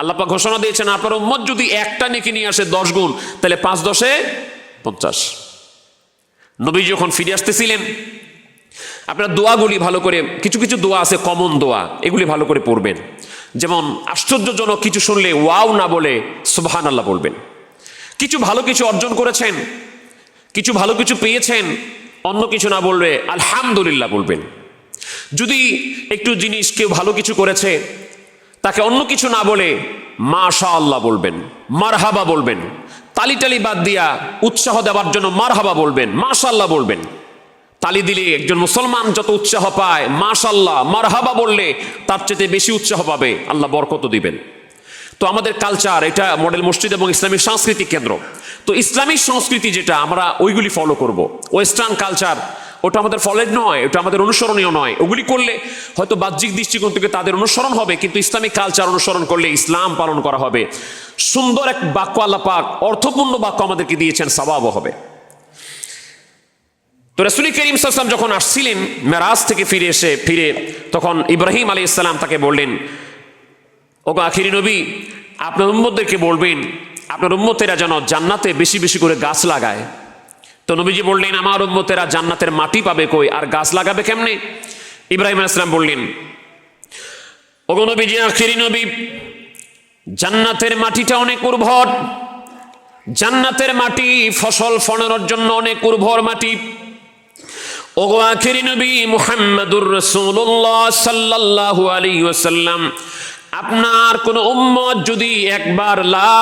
আল্লাপা ঘোষণা দিয়েছেন, আপনার উম্মত যদি একটা নেকি নিয়ে আসে দশ গুণ, তাহলে পাঁচ দশে পঞ্চাশ। নবী যখন ফিরে আসতেছিলেন, আপনার দোয়াগুলি ভালো করে, কিছু কিছু দোয়া আছে কমন দোয়া, এগুলি ভালো করে পড়বেন। যেমন, আশ্চর্যজনক কিছু শুনলে ওয়াও না বলে সুবহান আল্লাহ বলবেন। কিছু ভালো কিছু অর্জন করেছেন, কিছু ভালো কিছু পেয়েছেন, অন্য কিছু না বলবে আলহামদুলিল্লাহ বলবেন। যদি একটু জিনিস কেউ ভালো কিছু করেছে তাকে অন্য কিছু না বলে মাশা আল্লাহ বলবেন, মারহাবা বলবেন তালি টালি বাদ দিয়া উৎসাহ দেওয়ার জন্য মারহাবা বলবেন মাশা আল্লাহ বলবেন। তালি দিলে একজন মুসলমান যত উৎসাহ পায় মাশাল্লাহ মারহাবা বললে তার চেয়ে বেশি উৎসাহ পাবে, আল্লাহ বরকত দিবেন। তো আমাদের কালচার এটা মডেল মসজিদ এবং ইসলামী সাংস্কৃতিক কেন্দ্র। তো ইসলামী সংস্কৃতি যেটা, আমরা ওইগুলি ফলো করব। ওয়েস্টার্ন কালচার ওটা আমাদের ফলের নয়, ওটা আমাদের অনুসরণীয় নয়। ওগুলি করলে হয়তো বাহ্যিক দৃষ্টিকোণ থেকে তাদের অনুসরণ হবে, কিন্তু ইসলামিক কালচার অনুসরণ করলে ইসলাম পালন করা হবে। সুন্দর এক বাক্য আল্লাহ পাক অর্থপূর্ণ বাক্য আমাদেরকে দিয়েছেন সবাবও হবে। তো রসুল করিম সাল্লাম যখন আসছিলেন মেরাজ থেকে ফিরে এসে, ফিরে তখন ইব্রাহিম আলী ইসলাম তাকে বললেন, ও আখিরি নবী, আপনার উম্মতদেরকে বলবেন, আপনার উম্মতেরা যেন জান্নাতে বেশি বেশি করে গাছ লাগায়। তো নবীজি বললেন, আমার উম্মতেরা জান্নাতের মাটি পাবে কই? আর গাছ লাগাবে কেমনে? ইব্রাহিম আলাইহিস সালাম বললেন, ওগো নবীজি, আখিরি নবী, জান্নাতের মাটিটা অনেক উর্বর। জান্নাতের মাটি ফসল ফলানোর জন্য অনেক উর্বর মাটি। ওগো আখেরি নবী, মুহাম্মাদুর রাসূলুল্লাহ সাল্লাল্লাহু আলাইহি ওয়াসাল্লাম, আপনার কোন উম্মত যদি একবার লা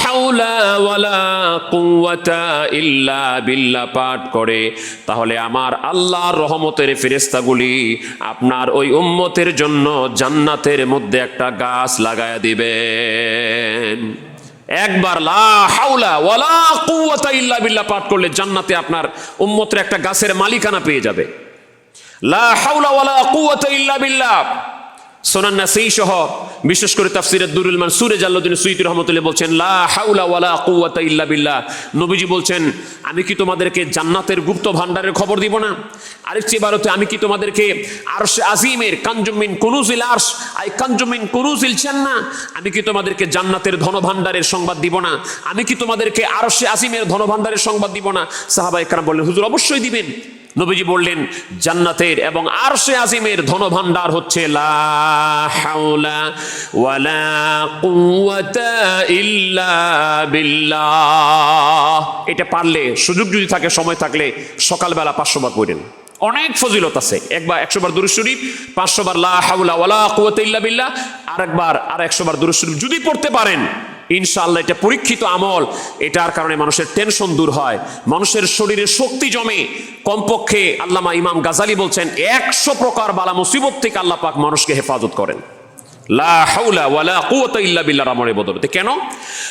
হাওলা ওয়ালা কুওয়াতা ইল্লা বিল্লাহ পাঠ করে। তাহলে আমার আল্লাহর রহমতের ফেরেশতাগুলি আপনার ওই উম্মতের জন্য জান্নাতের মধ্যে একটা গাছ লাগায়া দিবেন। একবার লা হাওলা ওয়ালা ইল্লা বিল্লাহ পাঠ করলে জান্নাতে আপনার উম্মতের একটা গাছের মালিকানা পেয়ে যাবে। লা হাওলা ওয়ালা ইল্লা বিল্লাহ। সোনান নাসি সহ বিশেষ করে তাফসিরের দুরুল মান সুরে জাল্লুদ্দিন সুইতি রহমতুল্লাহ বলছেন, লা হাওলা ওয়ালা কুওয়াতা ইল্লা বিল্লাহ। নবীজি বলছেন, আমি কি তোমাদেরকে জান্নাতের গুপ্ত ভান্ডারের খবর দিব না? আরেকটি বারতে আমি কি তোমাদেরকে আরশ আজিমের কাঞ্জুমিন কুনুজিল আরশ, আই কাঞ্জুমিন কুনুজিল জান্নাহ, আমি কি তোমাদেরকে জান্নাতের ধন ভান্ডারের সংবাদ দিব না? আমি কি তোমাদেরকে আরশে আজিমের ধন ভান্ডারের সংবাদ দিব না? সাহাবা একরাম বললেন, হুজুর, অবশ্যই দিবেন। নবীজি বললেন, জান্নাতের এবং আরশে আজিমের ধন ভান্ডার হচ্ছে লা হাওলা ইল্লা এটা পারলে, সুযোগ যদি থাকে, সময় থাকলে সকালবেলা পাঁচশো বার পড়েন। অনেক ফজিলত আছে। একবার একশো বার দুরুদ শরীফ, পাঁচশো বার লা হাওলা ওয়ালা কুওয়াতা ইল্লা বিল্লাহ, আরেকবার আর একশো বার দুরুদ শরীফ যদি পড়তে পারেন, ইনশাআল্লাহ এটা পরীক্ষিত আমল। এটার কারণে মানুষের টেনশন দূর হয়। মানুষের শরীরে শক্তি জমে। কমপক্ষে আল্লামা ইমাম গাজালি বলছেন, একশো প্রকার বালা মুসিবত থেকে আল্লাহ পাক মানুষকে হেফাজত করেন। লা হাউলা ওয়ালা কুওয়াতা ইল্লা বিল্লাহর আমলের বদলতে কেন?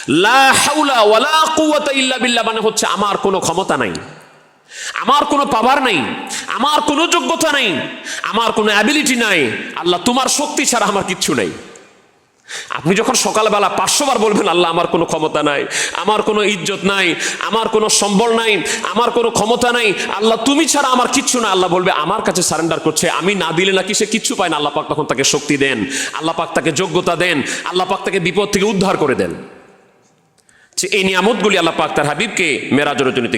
লা হাউলা ওয়ালা বিল্লাহ মানে হচ্ছে আমার কোনো ক্ষমতা নাই। আমার কোনো পাওয়ার নাই। আমার কোনো যোগ্যতা নাই। আমার কোনো অ্যাবিলিটি নাই। আল্লাহ তোমার শক্তি ছাড়া আমার কিচ্ছু নাই। আপনি যখন সকালবেলা পাঁচশো বার বলবেন, আল্লাহ, আমার কোনো ক্ষমতা নাই, আমার কোনো ইজ্জত নাই, আমার কোনো সম্বল নাই, আমার কোনো ক্ষমতা নাই, আল্লাহ, তুমি ছাড়া আমার কিচ্ছু না। আল্লাহ বলবে, আমার কাছে সারেন্ডার করছে, আমি না দিলে নাকি সে কিচ্ছু পায় না। আল্লাহ পাক তখন তাকে শক্তি দেন, আল্লাহ পাক তাকে যোগ্যতা দেন, আল্লাহ পাক তাকে বিপদ থেকে উদ্ধার করে দেন। এই নিয়ামতগুলি আল্লাহ পাক তার হাবিবকে মেরাজরজনীতে গিয়ে